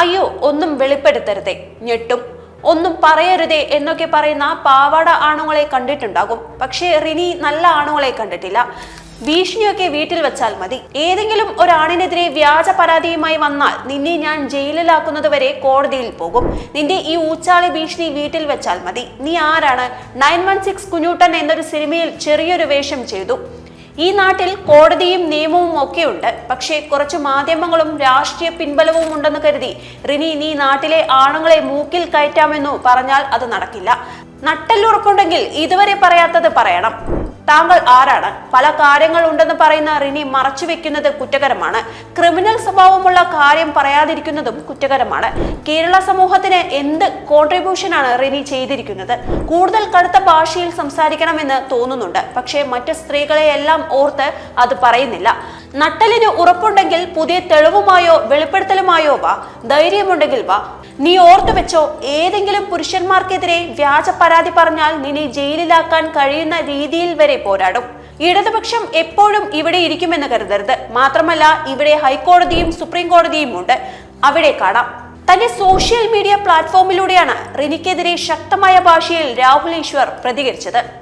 അയ്യോ ഒന്നും വെളിപ്പെടുത്തരുതേ. ഞെട്ടും. ഒന്നും പറയരുതേ എന്നൊക്കെ പറയുന്ന പാവാട ആണുങ്ങളെ കണ്ടിട്ടുണ്ടാകും. പക്ഷേ റിനി നല്ല ആണുങ്ങളെ കണ്ടിട്ടില്ല. ഭീഷണിയൊക്കെ വീട്ടിൽ വെച്ചാൽ മതി. ഏതെങ്കിലും ഒരാണിനെതിരെ വ്യാജ പരാതിയുമായി വന്നാൽ നിന്നെ ഞാൻ ജയിലിലാക്കുന്നത് വരെ കോടതിയിൽ പോകും. നിന്റെ ഈ ഊച്ചാളി ഭീഷണി വീട്ടിൽ വെച്ചാൽ മതി. നീ ആരാണ്? നയൻ വൺ സിക്സ് കുഞ്ഞൂട്ടൻ എന്നൊരു സിനിമയിൽ ചെറിയൊരു വേഷം ചെയ്തു. ഈ നാട്ടിൽ കോടതിയും നിയമവും ഒക്കെ ഉണ്ട് പക്ഷേ കുറച്ച് മാധ്യമങ്ങളും രാഷ്ട്രീയ പിൻബലവും ഉണ്ടെന്ന് കരുതി റിനി നീ നാട്ടിലെ ആണുങ്ങളെ മൂക്കിൽ കയറ്റാമെന്നു പറഞ്ഞാൽ അത് നടക്കില്ല. നട്ടെല്ലുറപ്പുണ്ടെങ്കിൽ ഇതുവരെ പറയാത്തത് പറയണം. താങ്കൾ ആരാണ്? പല കാര്യങ്ങൾ ഉണ്ടെന്ന് പറയുന്ന റിനി മറച്ചു വെക്കുന്നത് കുറ്റകരമാണ്. ക്രിമിനൽ സ്വഭാവമുള്ള കാര്യം പറയാതിരിക്കുന്നതും കുറ്റകരമാണ്. കേരള സമൂഹത്തിന് എന്ത് കോൺട്രിബ്യൂഷനാണ് റിനി ചെയ്തിരിക്കുന്നത്? കൂടുതൽ കടുത്ത ഭാഷയിൽ സംസാരിക്കണമെന്ന് തോന്നുന്നുണ്ട്. പക്ഷേ മറ്റ് സ്ത്രീകളെയെല്ലാം ഓർത്ത് അത് പറയുന്നില്ല. നട്ടലിന് ഉറപ്പുണ്ടെങ്കിൽ പുതിയ തെളിവുമായോ വെളിപ്പെടുത്തലുമായോ വാ. ധൈര്യമുണ്ടെങ്കിൽ വാ. നീ ഓർത്തു വെച്ചോ ഏതെങ്കിലും പുരുഷന്മാർക്കെതിരെ വ്യാജ പരാതി പറഞ്ഞാൽ നിന്നെ ജയിലിലാക്കാൻ കഴിയുന്ന രീതിയിൽ വരെ പോരാടും. ഇടതുപക്ഷം എപ്പോഴും ഇവിടെ ഇരിക്കുമെന്ന് കരുതരുത്. മാത്രമല്ല ഇവിടെ ഹൈക്കോടതിയും സുപ്രീം കോടതിയും ഉണ്ട്. അവിടെ കാണാം. തന്റെ സോഷ്യൽ മീഡിയ പ്ലാറ്റ്ഫോമിലൂടെയാണ് റിനിക്കെതിരെ ശക്തമായ ഭാഷയിൽ രാഹുൽ ഈശ്വർ പ്രതികരിച്ചത്.